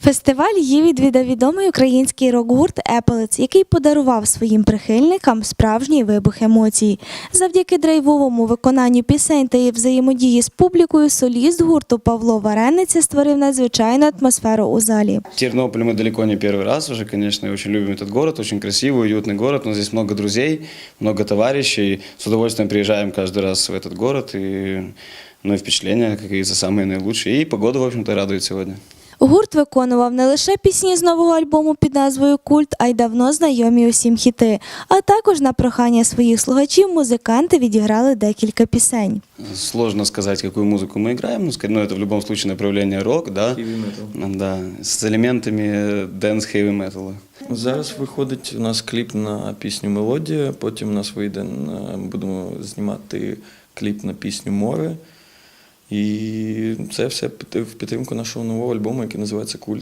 Фестиваль її відвідав відомий український рок-гурт Епелець, який подарував своїм прихильникам справжній вибух емоцій. Завдяки драйвовому виконанню пісень та її взаємодії з публікою, соліст гурту Павло Варениця створив надзвичайну атмосферу у залі. В Тернополе мы далеко не первый раз уже, конечно, и очень любим этот город, очень красивый, уютный город. У нас здесь много друзей, много товарищей. С удовольствием приезжаем каждый раз в этот город, и ну, и впечатления, как говорится, самые наилучшие. И погода, в общем-то, радует сегодня. Гурт виконував не лише пісні з нового альбому під назвою Культ, а й давно знайомі усім хіти. А також на прохання своїх слухачів музиканти відіграли декілька пісень. Сложно сказать, какую музыку мы играем, но, скорее, ну, это в любом случае направление рок, да? Heavy metal. Да, с элементами дэнс-хэви металла. Зараз виходить у нас кліп на пісню Мелодія. Потім у нас вийде на- будемо знімати кліп на пісню Море. І це все в підтримку нашого нового альбому, який називається Культ.